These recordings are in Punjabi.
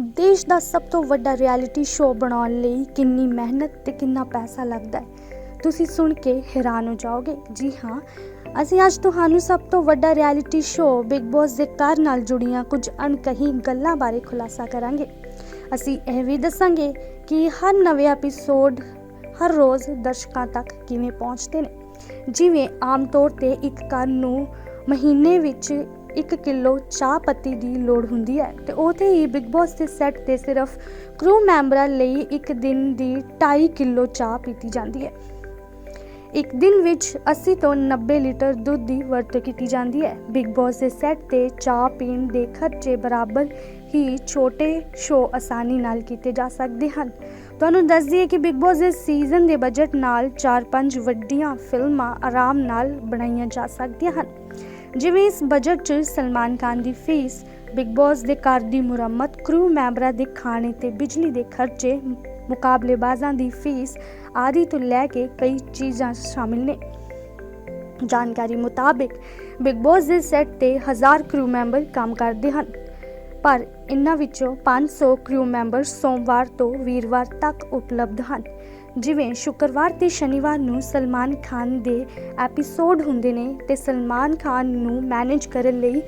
ਦੇਸ਼ ਦਾ ਸਭ ਤੋਂ ਵੱਡਾ ਰਿਐਲਿਟੀ ਸ਼ੋਅ ਬਣਾਉਣ ਲਈ ਕਿੰਨੀ ਮਿਹਨਤ ਤੇ ਕਿੰਨਾ ਪੈਸਾ ਲੱਗਦਾ ਹੈ? ਤੁਸੀਂ ਸੁਣ ਕੇ ਹੈਰਾਨ ਹੋ ਜਾਓਗੇ। ਜੀ ਹਾਂ, ਅਸੀਂ ਅੱਜ ਤੁਹਾਨੂੰ ਸਭ ਤੋਂ ਵੱਡਾ ਰਿਐਲਿਟੀ ਸ਼ੋਅ ਬਿਗ ਬੌਸ ਦੇ ਘਰ ਨਾਲ ਜੁੜੀਆਂ ਕੁਝ ਅਣਕਹੀ ਗੱਲਾਂ ਬਾਰੇ ਖੁਲਾਸਾ ਕਰਾਂਗੇ। ਅਸੀਂ ਇਹ ਵੀ ਦੱਸਾਂਗੇ ਕਿ ਹਰ ਨਵੇਂ ਐਪੀਸੋਡ ਹਰ ਰੋਜ਼ ਦਰਸ਼ਕਾਂ ਤੱਕ ਕਿਵੇਂ ਪਹੁੰਚਦੇ ਨੇ। ਜਿਵੇਂ ਆਮ ਤੌਰ ਤੇ ਇੱਕ ਘਰ ਨੂੰ ਮਹੀਨੇ ਵਿੱਚ 1 ਕਿਲੋ ਚਾਹ ਪੱਤੀ ਦੀ ਲੋੜ ਹੁੰਦੀ ਹੈ ਤੇ ਉਥੇ ਹੀ ਬਿਗ ਬੌਸ ਦੇ ਸੈੱਟ ਤੇ ਸਿਰਫ ਕਰੂ ਮੈਂਬਰਾਂ ਲਈ ਇੱਕ ਦਿਨ ਦੀ 2.5 ਕਿਲੋ ਚਾਹ ਪੀਤੀ ਜਾਂਦੀ ਹੈ। ਇੱਕ ਦਿਨ ਵਿੱਚ 80 ਤੋਂ 90 ਲੀਟਰ ਦੁੱਧ ਦੀ ਵਰਤੋਂ ਕੀਤੀ ਜਾਂਦੀ ਹੈ। ਬਿਗ ਬੌਸ ਦੇ ਸੈੱਟ ਤੇ ਚਾਹ ਪੀਣ ਦੇ ਖਰਚੇ ਬਰਾਬਰ ਹੀ ਛੋਟੇ ਸ਼ੋਅ ਆਸਾਨੀ ਨਾਲ ਕੀਤੇ ਜਾ ਸਕਦੇ ਹਨ। ਤੁਹਾਨੂੰ ਦੱਸ ਦਈਏ ਕਿ ਬਿਗ ਬੌਸ ਦੇ ਸੀਜ਼ਨ ਦੇ ਬਜਟ ਨਾਲ 4-5 ਵੱਡੀਆਂ ਫਿਲਮਾਂ ਆਰਾਮ ਨਾਲ ਬਣਾਈਆਂ ਜਾ ਸਕਦੀਆਂ ਹਨ। ਜਿਵੇਂ ਇਸ ਬਜਟ 'ਚ ਸਲਮਾਨ ਖਾਨ ਦੀ ਫੀਸ ਬਿਗ ਬੌਸ ਦੇ ਘਰ ਦੀ ਮੁਰੰਮਤ ਕਰੂ ਮੈਂਬਰਾਂ ਦੇ ਖਾਣੇ ਤੇ ਬਿਜਲੀ ਦੇ ਖਰਚੇ, ਮੁਕਾਬਲੇਬਾਜ਼ਾਂ ਦੀ ਫੀਸ ਆਦਿ ਤੋਂ ਲੈ ਕੇ ਕਈ ਚੀਜ਼ਾਂ ਸ਼ਾਮਿਲ ਨੇ। ਜਾਣਕਾਰੀ ਮੁਤਾਬਿਕ ਬਿਗ ਬੌਸ ਦੇ ਸੈੱਟ ਤੇ ਹਜ਼ਾਰ ਕਰੂ ਮੈਂਬਰ ਕੰਮ ਕਰਦੇ ਹਨ। ਪਰ ਇਨ੍ਹਾਂ ਵਿੱਚੋਂ 500 ਕਰੂ ਮੈਂਬਰ ਸੋਮਵਾਰ ਤੋਂ ਵੀਰਵਾਰ ਤੱਕ ਉਪਲਬਧ ਹਨ। ਜਿਵੇਂ ਸ਼ੁੱਕਰਵਾਰ ਤੇ ਸ਼ਨੀਵਾਰ ਨੂੰ ਸਲਮਾਨ ਖਾਨ ਦੇ ਐਪੀਸੋਡ ਹੁੰਦੇ ਨੇ ਤੇ ਸਲਮਾਨ ਖਾਨ ਨੂੰ ਮੈਨੇਜ ਕਰਨ ਲਈ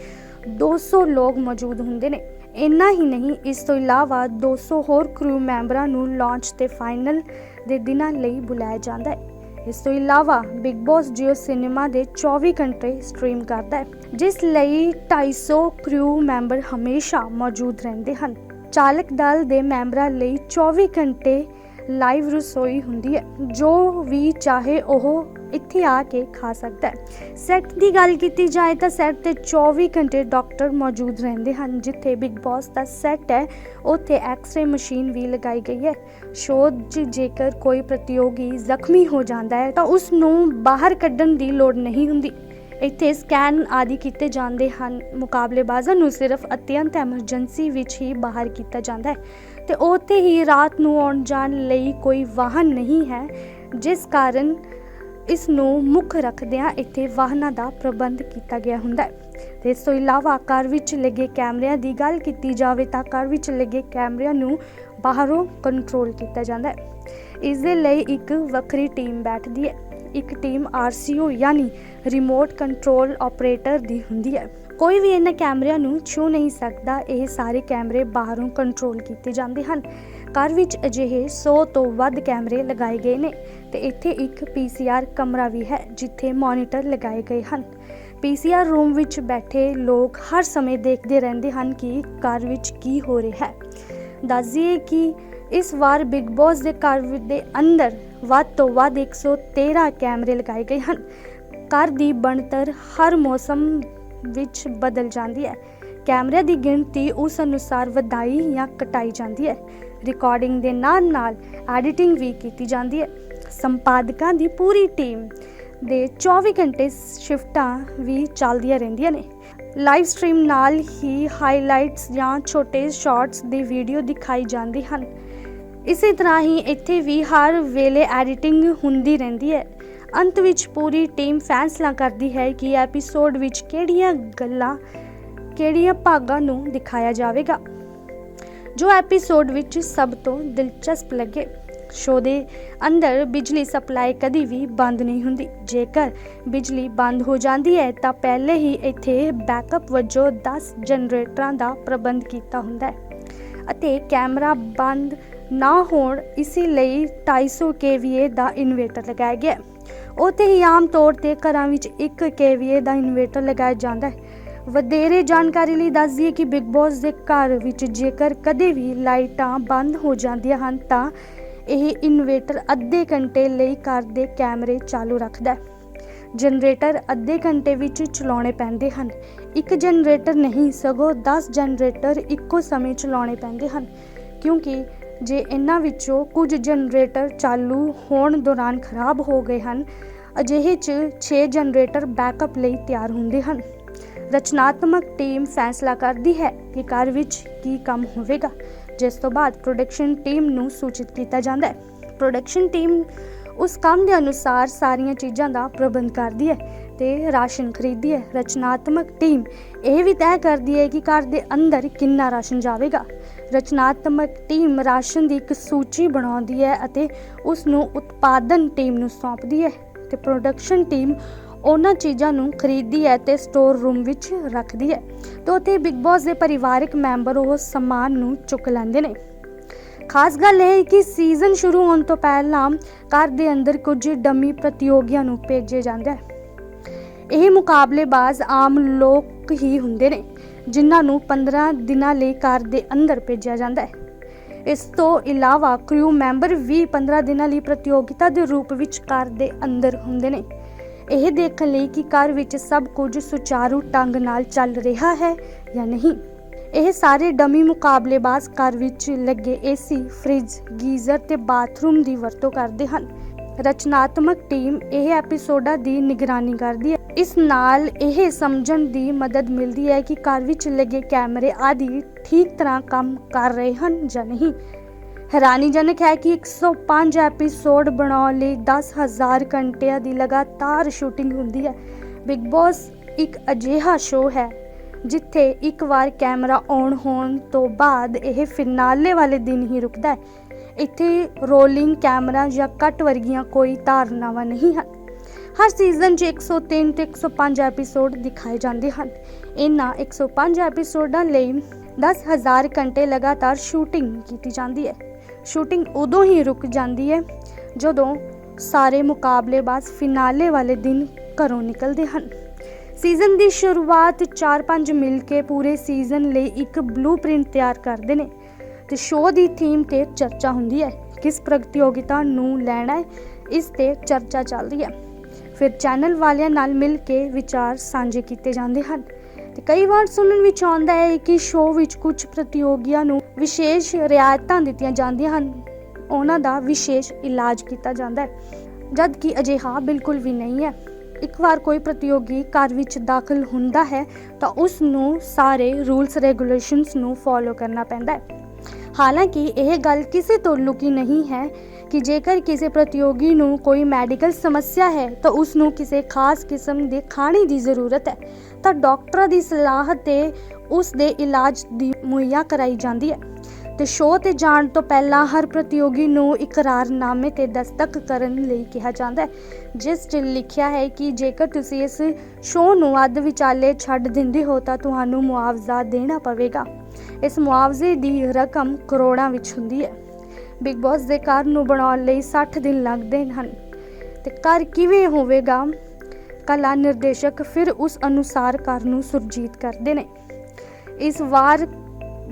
200 ਲੋਕ ਮੌਜੂਦ ਹੁੰਦੇ ਨੇ। ਇੰਨਾ ਹੀ ਨਹੀਂ, ਇਸ ਤੋਂ ਇਲਾਵਾ 200 ਹੋਰ ਕਰੂ ਮੈਂਬਰਾਂ ਨੂੰ ਲਾਂਚ ਤੇ ਫਾਈਨਲ ਦੇ ਦਿਨਾਂ ਲਈ ਬੁਲਾਇਆ ਜਾਂਦਾ ਹੈ। ਇਸ ਤੋਂ ਇਲਾਵਾ ਬਿਗ ਬੌਸ ਜੀਓ ਸਿਨੇਮਾ ਦੇ 24 ਘੰਟੇ ਸਟ੍ਰੀਮ ਕਰਦਾ ਹੈ, ਜਿਸ ਲਈ 250 ਕਰੂ ਮੈਂਬਰ ਹਮੇਸ਼ਾ ਮੌਜੂਦ ਰਹਿੰਦੇ ਹਨ। ਚਾਲਕ ਦਲ ਦੇ ਮੈਂਬਰਾਂ ਲਈ 24 ਘੰਟੇ ਲਾਈਵ ਰਸੋਈ ਹੁੰਦੀ ਹੈ, ਜੋ ਵੀ ਚਾਹੇ ਉਹ ਇੱਥੇ ਆ ਕੇ ਖਾ ਸਕਦਾ ਹੈ। ਸੈੱਟ ਦੀ ਗੱਲ ਕੀਤੀ ਜਾਏ ਤਾਂ ਸੈੱਟ ਤੇ 24 ਘੰਟੇ ਡਾਕਟਰ ਮੌਜੂਦ ਰਹਿੰਦੇ ਹਨ, ਜਿੱਥੇ ਬਿਗ ਬੌਸ ਦਾ ਸੈੱਟ ਹੈ, ਉੱਥੇ ਐਕਸ-ਰੇ ਮਸ਼ੀਨ ਵੀ ਲਗਾਈ ਗਈ ਹੈ। ਸ਼ੋਅ 'ਚ ਜੇਕਰ ਕੋਈ ਪ੍ਰਤੀਯੋਗੀ ਜ਼ਖਮੀ ਹੋ ਜਾਂਦਾ ਹੈ, ਤਾਂ ਉਸ ਨੂੰ ਬਾਹਰ ਕੱਢਣ ਦੀ ਲੋੜ ਨਹੀਂ ਹੁੰਦੀ। ਇੱਥੇ ਸਕੈਨ ਆਦਿ ਕੀਤੇ ਜਾਂਦੇ ਹਨ। ਮੁਕਾਬਲੇਬਾਜ਼ਾਂ ਨੂੰ ਸਿਰਫ ਅਤਿਅੰਤ ਐਮਰਜੈਂਸੀ ਵਿੱਚ ਹੀ ਬਾਹਰ ਕੀਤਾ ਜਾਂਦਾ ਹੈ। ਤੇ ਉੱਥੇ ਹੀ ਰਾਤ ਨੂੰ ਆਉਣ ਜਾਣ ਲਈ ਕੋਈ ਵਾਹਨ ਨਹੀਂ ਹੈ, ਜਿਸ ਕਾਰਨ ਇਸ ਨੂੰ ਮੁੱਖ ਰੱਖਦਿਆਂ ਇੱਥੇ ਵਾਹਨਾਂ ਦਾ ਪ੍ਰਬੰਧ ਕੀਤਾ ਗਿਆ ਹੁੰਦਾ ਹੈ। ਤੇ ਇਸ ਤੋਂ ਇਲਾਵਾ ਘਰ ਵਿੱਚ ਲੱਗੇ ਕੈਮਰਿਆਂ ਦੀ ਗੱਲ ਕੀਤੀ ਜਾਵੇ ਤਾਂ ਘਰ ਵਿੱਚ ਲੱਗੇ ਕੈਮਰਿਆਂ ਨੂੰ ਬਾਹਰੋਂ ਕੰਟਰੋਲ ਕੀਤਾ ਜਾਂਦਾ ਹੈ। ਇਸ ਦੇ ਲਈ ਇੱਕ ਵੱਖਰੀ ਟੀਮ ਬੈਠਦੀ ਹੈ। ਇੱਕ ਟੀਮ ਆਰਸੀਓ ਯਾਨੀ ਰਿਮੋਟ ਕੰਟਰੋਲ ਆਪਰੇਟਰ ਦੀ ਹੁੰਦੀ ਹੈ। ਕੋਈ ਵੀ ਇਹਨਾਂ ਕੈਮਰਿਆਂ ਨੂੰ ਛੂ ਨਹੀਂ ਸਕਦਾ, ਇਹ ਸਾਰੇ ਕੈਮਰੇ ਬਾਹਰੋਂ ਕੰਟਰੋਲ ਕੀਤੇ ਜਾਂਦੇ ਹਨ। ਘਰ ਵਿੱਚ ਅਜਿਹੇ 100 ਤੋਂ ਵੱਧ ਕੈਮਰੇ ਲਗਾਏ ਗਏ ਨੇ ਤੇ ਇੱਥੇ ਇੱਕ ਪੀਸੀਆਰ ਕਮਰਾ ਵੀ ਹੈ ਜਿੱਥੇ ਮੋਨੀਟਰ ਲਗਾਏ ਗਏ ਹਨ। ਪੀਸੀਆਰ ਰੂਮ ਵਿੱਚ ਬੈਠੇ ਲੋਕ ਹਰ ਸਮੇਂ ਦੇਖਦੇ ਰਹਿੰਦੇ ਹਨ ਕਿ ਘਰ ਵਿੱਚ ਕੀ ਹੋ ਰਿਹਾ ਹੈ। ਦੱਸ ਕਿ ਇਸ ਵਾਰ ਬਿਗ ਬੌਸ ਦੇ ਘਰ ਦੇ ਅੰਦਰ ਵੱਧ ਤੋਂ ਵੱਧ 113 ਕੈਮਰੇ ਲਗਾਏ ਗਏ ਹਨ। ਘਰ ਦੀ ਬਣਤਰ ਹਰ ਮੌਸਮ ਵਿੱਚ ਬਦਲ ਜਾਂਦੀ ਹੈ। ਕੈਮਰੇ ਦੀ ਗਿਣਤੀ ਉਸ ਅਨੁਸਾਰ ਵਧਾਈ ਜਾਂ ਘਟਾਈ ਜਾਂਦੀ ਹੈ। ਰਿਕਾਰਡਿੰਗ ਦੇ ਨਾਲ ਨਾਲ ਐਡੀਟਿੰਗ ਵੀ ਕੀਤੀ ਜਾਂਦੀ ਹੈ। ਸੰਪਾਦਕਾਂ ਦੀ ਪੂਰੀ ਟੀਮ ਦੇ 24 ਘੰਟੇ ਸ਼ਿਫਟਾਂ ਵੀ ਚੱਲਦੀਆਂ ਰਹਿੰਦੀਆਂ ਨੇ। ਲਾਈਵ ਸਟ੍ਰੀਮ ਨਾਲ ਹੀ ਹਾਈਲਾਈਟਸ ਜਾਂ ਛੋਟੇ ਸ਼ਾਰਟਸ ਦੀ ਵੀਡੀਓ ਦਿਖਾਈ ਜਾਂਦੀ ਹਨ। ਇਸੇ ਤਰ੍ਹਾਂ ਹੀ ਇੱਥੇ ਵੀ ਹਰ ਵੇਲੇ ਐਡੀਟਿੰਗ ਹੁੰਦੀ ਰਹਿੰਦੀ ਹੈ। ਅੰਤ ਵਿੱਚ ਪੂਰੀ ਟੀਮ ਫੈਸਲਾ ਕਰਦੀ ਹੈ ਕਿ ਐਪੀਸੋਡ ਵਿੱਚ ਕਿਹੜੀਆਂ ਗੱਲਾਂ, ਕਿਹੜੀਆਂ ਭਾਗਾਂ ਨੂੰ ਦਿਖਾਇਆ ਜਾਵੇਗਾ ਜੋ ਐਪੀਸੋਡ ਵਿੱਚ ਸਭ ਤੋਂ ਦਿਲਚਸਪ ਲੱਗੇ ਸ਼ੋਅ ਦੇ ਅੰਦਰ ਬਿਜਲੀ ਸਪਲਾਈ ਕਦੀ ਵੀ ਬੰਦ ਨਹੀਂ ਹੁੰਦੀ ਜੇਕਰ ਬਿਜਲੀ ਬੰਦ ਹੋ ਜਾਂਦੀ ਹੈ, ਤਾਂ ਪਹਿਲੇ ਹੀ ਇੱਥੇ ਬੈਕਅਪ ਵਜੋਂ 10 ਜਨਰੇਟਰਾਂ ਦਾ ਪ੍ਰਬੰਧ ਕੀਤਾ ਹੁੰਦਾ ਹੈ ਅਤੇ ਕੈਮਰਾ ਬੰਦ ਨਾ ਹੋਣ, ਇਸੇ ਲਈ 250 kVA ਦਾ ਇਨਵੇਟਰ ਲਗਾਇਆ ਗਿਆ ਹੈ। ਉੱਥੇ ਹੀ ਆਮ ਤੌਰ ਤੇ ਘਰਾਂ ਵਿੱਚ 1 ਕੇਵੀਏ ਦਾ ਇਨਵੇਟਰ ਲਗਾਇਆ ਜਾਂਦਾ ਹੈ। ਵਧੇਰੇ ਜਾਣਕਾਰੀ ਲਈ ਦੱਸ ਦਈਏ ਕਿ ਬਿਗ ਬੌਸ ਦੇ ਘਰ ਵਿੱਚ ਜੇਕਰ ਕਦੇ ਵੀ ਲਾਈਟਾਂ ਬੰਦ ਹੋ ਜਾਂਦੀਆਂ ਹਨ, ਤਾਂ ਇਹ ਇਨਵੇਟਰ ਅੱਧੇ ਘੰਟੇ ਲਈ ਘਰ ਦੇ ਕੈਮਰੇ ਚਾਲੂ ਰੱਖਦਾ ਹੈ। ਜਨਰੇਟਰ ਅੱਧੇ ਘੰਟੇ ਵਿੱਚ ਚਲਾਉਣੇ ਪੈਂਦੇ ਹਨ। ਇੱਕ ਜਨਰੇਟਰ ਨਹੀਂ, ਸਗੋਂ 10 ਜਨਰੇਟਰ ਇੱਕੋ ਸਮੇਂ ਚਲਾਉਣੇ ਪੈਂਦੇ ਹਨ, ਕਿਉਂਕਿ ਜੇ ਇਹਨਾਂ ਵਿੱਚੋਂ ਕੁਝ ਜਨਰੇਟਰ ਚਾਲੂ ਹੋਣ ਦੌਰਾਨ ਖਰਾਬ ਹੋ ਗਏ ਹਨ ਅਜਿਹੇ 'ਚ 6 ਜਨਰੇਟਰ ਬੈਕਅਪ ਲਈ ਤਿਆਰ ਹੁੰਦੇ ਹਨ। ਰਚਨਾਤਮਕ ਟੀਮ ਫੈਸਲਾ ਕਰਦੀ ਹੈ ਕਿ ਘਰ ਵਿੱਚ ਕੀ ਕੰਮ ਹੋਵੇਗਾ, ਜਿਸ ਤੋਂ ਬਾਅਦ ਪ੍ਰੋਡਕਸ਼ਨ ਟੀਮ ਨੂੰ ਸੂਚਿਤ ਕੀਤਾ ਜਾਂਦਾ ਹੈ। ਪ੍ਰੋਡਕਸ਼ਨ ਟੀਮ ਉਸ ਕੰਮ ਦੇ ਅਨੁਸਾਰ ਸਾਰੀਆਂ ਚੀਜ਼ਾਂ ਦਾ ਪ੍ਰਬੰਧ ਕਰਦੀ ਹੈ ਤੇ ਰਾਸ਼ਨ ਖਰੀਦਦੀ ਹੈ। ਰਚਨਾਤਮਕ ਟੀਮ ਇਹ ਵੀ ਤੈਅ ਕਰਦੀ ਹੈ ਕਿ ਘਰ ਦੇ ਅੰਦਰ ਕਿੰਨਾ ਰਾਸ਼ਨ ਜਾਵੇਗਾ। ਰਚਨਾਤਮਕ ਟੀਮ ਰਾਸ਼ਨ ਦੀ ਇੱਕ ਸੂਚੀ ਬਣਾਉਂਦੀ ਹੈ ਅਤੇ ਉਸ ਨੂੰ ਉਤਪਾਦਨ ਟੀਮ ਨੂੰ ਸੌਂਪਦੀ ਹੈ। ਤੇ ਪ੍ਰੋਡਕਸ਼ਨ ਟੀਮ ਉਹਨਾਂ ਚੀਜ਼ਾਂ ਨੂੰ ਖਰੀਦਦੀ ਹੈ ਤੇ ਸਟੋਰ ਰੂਮ ਵਿੱਚ ਰੱਖਦੀ ਹੈ ਤੇ ਉੱਥੇ ਬਿਗ ਬਾਸ ਦੇ ਪਰਿਵਾਰਕ ਮੈਂਬਰ ਉਹ ਸਮਾਨ ਨੂੰ ਚੁੱਕ ਲੈਂਦੇ ਨੇ। ਖਾਸ ਗੱਲ ਇਹ ਹੈ ਕਿ ਸੀਜ਼ਨ ਸ਼ੁਰੂ ਹੋਣ ਤੋਂ ਪਹਿਲਾਂ ਘਰ ਦੇ ਅੰਦਰ ਕੁਝ ਡਮੀ ਪ੍ਰਤੀਯੋਗੀਆਂ ਨੂੰ ਭੇਜੇ ਜਾਂਦਾ ਹੈ। ਇਹ ਮੁਕਾਬਲੇਬਾਜ਼ ਆਮ ਲੋਕ ਹੀ ਹੁੰਦੇ ਨੇ, ਜਿਨ੍ਹਾਂ ਨੂੰ 15 ਦਿਨਾਂ ਲਈ ਘਰ ਦੇ ਅੰਦਰ ਭੇਜਿਆ ਜਾਂਦਾ ਹੈ। ਇਸ ਤੋਂ ਇਲਾਵਾ ਕ੍ਰਿਊ ਮੈਂਬਰ ਵੀ 15 ਦਿਨਾਂ ਲਈ ਪ੍ਰਤੀਯੋਗਿਤਾ ਦੇ ਰੂਪ ਵਿੱਚ ਘਰ ਦੇ ਅੰਦਰ ਹੁੰਦੇ ਨੇ। ਇਹ ਦੇਖਣ ਲਈ ਕਿ ਘਰ ਵਿੱਚ ਸਭ ਕੁਝ ਸੁਚਾਰੂ ਢੰਗ ਨਾਲ ਚੱਲ ਰਿਹਾ ਹੈ ਜਾਂ ਨਹੀਂ। ਇਹ ਸਾਰੇ ਡਮੀ ਮੁਕਾਬਲੇਬਾਜ਼ ਘਰ ਵਿੱਚ ਲੱਗੇ ਏਸੀ, ਫ੍ਰਿਜ, ਗੀਜ਼ਰ ਤੇ ਬਾਥਰੂਮ ਦੀ ਵਰਤੋਂ ਕਰਦੇ ਹਨ। ਰਚਨਾਤਮਕ ਟੀਮ ਇਹ ਐਪੀਸੋਡਾਂ ਦੀ ਨਿਗਰਾਨੀ ਕਰਦੀ ਹੈ। ਇਸ ਨਾਲ ਇਹ ਸਮਝਣ ਦੀ ਮਦਦ ਮਿਲਦੀ ਹੈ ਕਿ ਘਰ ਵਿੱਚ ਲੱਗੇ ਕੈਮਰੇ ਆਦਿ ਠੀਕ ਤਰ੍ਹਾਂ ਕੰਮ ਕਰ ਰਹੇ ਹਨ ਜਾਂ ਨਹੀਂ। ਹੈਰਾਨੀਜਨਕ ਹੈ ਕਿ 105 ਐਪੀਸੋਡ ਬਣਾਉਣ ਲਈ 10000 ਘੰਟਿਆਂ ਦੀ ਲਗਾਤਾਰ ਸ਼ੂਟਿੰਗ ਹੁੰਦੀ ਹੈ। ਬਿਗ ਬਾਸ ਇੱਕ ਅਜਿਹਾ ਸ਼ੋਅ ਹੈ, ਜਿੱਥੇ ਇੱਕ ਵਾਰ ਕੈਮਰਾ ਔਨ ਹੋਣ ਤੋਂ ਬਾਅਦ ਇਹ ਫਿਨਾਲੇ ਵਾਲੇ ਦਿਨ ਹੀ ਰੁਕਦਾ ਹੈ। ਇੱਥੇ ਰੋਲਿੰਗ ਕੈਮਰਾ ਜਾਂ ਕੱਟ ਵਰਗੀਆਂ ਕੋਈ ਧਾਰਨਾਵਾਂ ਨਹੀਂ ਹਨ। ਹਰ ਸੀਜ਼ਨ 'ਚ 103 ਤੇ 105 ਐਪੀਸੋਡ ਦਿਖਾਏ ਜਾਂਦੇ ਹਨ। ਇਹਨਾਂ 105 ਐਪੀਸੋਡਾਂ ਲਈ 10000 ਘੰਟੇ ਲਗਾਤਾਰ ਸ਼ੂਟਿੰਗ ਕੀਤੀ ਜਾਂਦੀ ਹੈ। ਸ਼ੂਟਿੰਗ ਉਦੋਂ ਹੀ ਰੁਕ ਜਾਂਦੀ ਹੈ ਜਦੋਂ ਸਾਰੇ ਮੁਕਾਬਲੇਬਾਜ਼ ਫਿਨਾਲੇ ਵਾਲੇ ਦਿਨ ਘਰੋਂ ਨਿਕਲਦੇ ਹਨ। ਸੀਜ਼ਨ ਦੀ ਸ਼ੁਰੂਆਤ 4-5 ਮਿਲ ਕੇ ਪੂਰੇ ਸੀਜ਼ਨ ਲਈ ਇੱਕ ਬਲੂਪ੍ਰਿੰਟ ਤਿਆਰ ਕਰਦੇ ਨੇ। ਤੇ ਸ਼ੋਅ ਦੀ ਥੀਮ ਤੇ ਚਰਚਾ ਹੁੰਦੀ ਹੈ, ਕਿਸ ਪ੍ਰਤੀਯੋਗਿਤਾ ਨੂੰ ਲੈਣਾ ਹੈ, ਇਸ ਤੇ ਚਰਚਾ ਚੱਲਦੀ ਹੈ। ਫਿਰ ਚੈਨਲ ਵਾਲਿਆਂ ਨਾਲ ਮਿਲ ਕੇ ਵਿਚਾਰ ਸਾਂਝੇ ਕੀਤੇ ਜਾਂਦੇ ਹਨ। ਤੇ ਕਈ ਵਾਰ ਸੁਣਨ ਵਿੱਚ ਆਉਂਦਾ ਹੈ ਕਿ ਸ਼ੋਅ ਵਿੱਚ ਕੁਝ ਪ੍ਰਤੀਯੋਗੀਆਂ ਨੂੰ ਵਿਸ਼ੇਸ਼ ਰਿਆਇਤਾਂ ਦਿੱਤੀਆਂ ਜਾਂਦੀਆਂ ਹਨ। ਉਹਨਾਂ ਦਾ ਵਿਸ਼ੇਸ਼ ਇਲਾਜ ਕੀਤਾ ਜਾਂਦਾ ਹੈ ਜਦ ਕਿ ਅਜਿਹਾ ਬਿਲਕੁਲ ਵੀ ਨਹੀਂ ਹੈ। ਇੱਕ ਵਾਰ ਕੋਈ ਪ੍ਰਤੀਯੋਗੀ ਘਰ ਵਿੱਚ ਦਾਖਲ ਹੁੰਦਾ ਹੈ, ਤਾਂ ਉਸ ਨੂੰ ਸਾਰੇ ਰੂਲਸ ਰੈਗੂਲੇਸ਼ਨਸ ਨੂੰ ਫੋਲੋ ਕਰਨਾ ਪੈਂਦਾ ਹੈ। ਹਾਲਾਂਕਿ ਇਹ ਗੱਲ ਕਿਸੇ ਤੋਂ ਲੁਕੀ ਨਹੀਂ ਹੈ ਕਿ ਜੇਕਰ ਕਿਸੇ ਪ੍ਰਤੀਯੋਗੀ ਨੂੰ ਕੋਈ ਮੈਡੀਕਲ ਸਮੱਸਿਆ ਹੈ ਤਾਂ ਉਸ ਨੂੰ ਕਿਸੇ ਖਾਸ ਕਿਸਮ ਦੇ ਖਾਣੇ ਦੀ ਜ਼ਰੂਰਤ ਹੈ। ਤਾਂ ਡਾਕਟਰਾਂ ਦੀ ਸਲਾਹ ਤੇ ਉਸ ਦੇ ਇਲਾਜ ਦੀ ਮੁਹੱਈਆ ਕਰਾਈ ਜਾਂਦੀ ਹੈ। ਤੇ ਸ਼ੋਅ ਤੇ ਜਾਣ ਤੋਂ ਪਹਿਲਾਂ ਹਰ ਪ੍ਰਤੀਯੋਗੀ ਨੂੰ ਇਕਰਾਰਨਾਮੇ ਤੇ ਦਸਤਕ ਕਰਨ ਲਈ ਕਿਹਾ ਜਾਂਦਾ ਹੈ, ਜਿਸ 'ਚ ਲਿਖਿਆ ਹੈ ਕਿ ਜੇਕਰ ਤੁਸੀਂ ਇਸ ਸ਼ੋਅ ਨੂੰ ਅੱਧ ਵਿਚਾਲੇ ਛੱਡ ਦਿੰਦੇ ਹੋ ਤਾਂ ਤੁਹਾਨੂੰ ਮੁਆਵਜ਼ਾ ਦੇਣਾ ਪਵੇਗਾ। ਇਸ ਮੁਆਵਜ਼ੇ ਦੀ ਰਕਮ ਕਰੋੜਾਂ ਵਿੱਚ ਹੁੰਦੀ ਹੈ। ਬਿਗ ਬਾਸ ਦੇ ਘਰ ਨੂੰ ਬਣਾਉਣ ਲਈ 60 ਦਿਨ ਲੱਗਦੇ ਹਨ। ਤੇ ਘਰ ਕਿਵੇਂ ਹੋਵੇਗਾ? ਕਲਾ ਨਿਰਦੇਸ਼ਕ ਫਿਰ ਉਸ ਅਨੁਸਾਰ ਘਰ ਨੂੰ ਸੁਰਜੀਤ ਕਰਦੇ ਨੇ। ਇਸ ਵਾਰ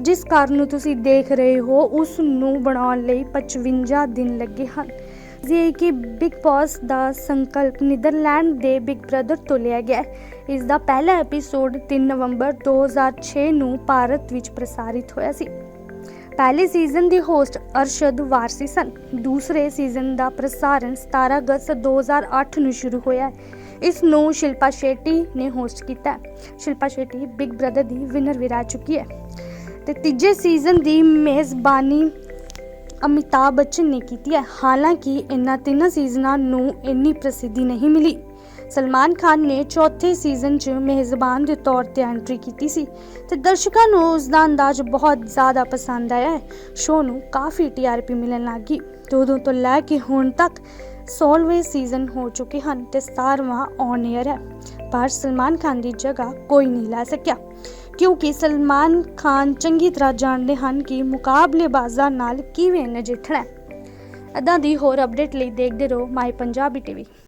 ਜਿਸ ਘਰ ਨੂੰ ਤੁਸੀਂ ਦੇਖ ਰਹੇ ਹੋ, ਉਸ ਨੂੰ ਬਣਾਉਣ ਲਈ 55 ਦਿਨ ਲੱਗੇ ਹਨ। ਜੇ ਕਿ ਬਿਗ ਬਾਸ ਦਾ ਸੰਕਲਪ ਨੀਦਰਲੈਂਡ ਦੇ ਬਿਗ ਬ੍ਰਦਰ ਤੋਂ ਲਿਆ ਗਿਆ ਹੈ। ਇਸ ਦਾ ਪਹਿਲਾ ਐਪੀਸੋਡ 3 ਨਵੰਬਰ 2006 ਨੂੰ ਭਾਰਤ ਵਿੱਚ ਪ੍ਰਸਾਰਿਤ ਹੋਇਆ ਸੀ। ਪਹਿਲੇ ਸੀਜ਼ਨ ਦੀ ਹੋਸਟ ਅਰਸ਼ਦ ਵਾਰਸੀ ਸਨ। ਦੂਸਰੇ ਸੀਜ਼ਨ ਦਾ ਪ੍ਰਸਾਰਣ 17 ਅਗਸਤ 2008 ਨੂੰ ਸ਼ੁਰੂ ਹੋਇਆ ਇਸ ਨੂੰ ਸ਼ਿਲਪਾ ਸ਼ੇਟੀ ਨੇ ਹੋਸਟ ਕੀਤਾ ਸ਼ਿਲਪਾ ਸ਼ੇਟੀ ਬਿਗ ਬ੍ਰਦਰ ਦੀ ਵਿਨਰ ਵੀ ਰਹਿ ਚੁੱਕੀ ਹੈ। ਤੇ ਤੀਜੇ ਸੀਜ਼ਨ ਦੀ ਮੇਜ਼ਬਾਨੀ ਅਮਿਤਾਭ ਬੱਚਨ ਨੇ ਕੀਤੀ ਹੈ। ਹਾਲਾਂਕਿ ਇਹਨਾਂ ਤਿੰਨਾਂ ਸੀਜ਼ਨਾਂ ਨੂੰ ਇੰਨੀ ਪ੍ਰਸਿੱਧੀ ਨਹੀਂ ਮਿਲੀ। ਸਲਮਾਨ ਖਾਨ ਨੇ ਚੌਥੇ ਸੀਜ਼ਨ 'ਚ ਮੇਜ਼ਬਾਨ ਦੇ ਤੌਰ ਤੇ ਐਂਟਰੀ ਕੀਤੀ ਸੀ ਤੇ ਦਰਸ਼ਕਾਂ ਨੂੰ ਉਸ ਦਾ ਅੰਦਾਜ਼ ਬਹੁਤ ਜ਼ਿਆਦਾ ਪਸੰਦ ਆਇਆ ਹੈ। ਸ਼ੋਅ ਨੂੰ ਕਾਫੀ ਟੀਆਰਪੀ ਮਿਲਣ ਲੱਗੀ ਤੇ ਉਦੋਂ ਤੋਂ ਲੈ ਕੇ ਹੁਣ ਤੱਕ 16ਵੇਂ ਸੀਜ਼ਨ ਹੋ ਚੁੱਕੇ ਹਨ ਤੇ 17ਵਾਂ ਔਨ 에ਅਰ ਹੈ। ਪਰ ਸਲਮਾਨ ਖਾਨ ਦੀ ਜਗ੍ਹਾ ਕੋਈ ਨਹੀਂ ਲੈ ਸਕਿਆ। ਕਿਉਂਕਿ ਸਲਮਾਨ ਖਾਨ ਚੰਗੀ ਤਰ੍ਹਾਂ ਜਾਣਦੇ ਹਨ ਕਿ ਮੁਕਾਬਲੇਬਾਜ਼ਾਂ ਨਾਲ ਕਿਵੇਂ ਨਜਿੱਠਣਾ ਹੈ। ਅਦਾਂ ਦੀ ਹੋਰ ਅਪਡੇਟ ਲਈ ਦੇਖਦੇ ਰਹੋ ਮਾਈ ਪੰਜਾਬੀ ਟੀਵੀ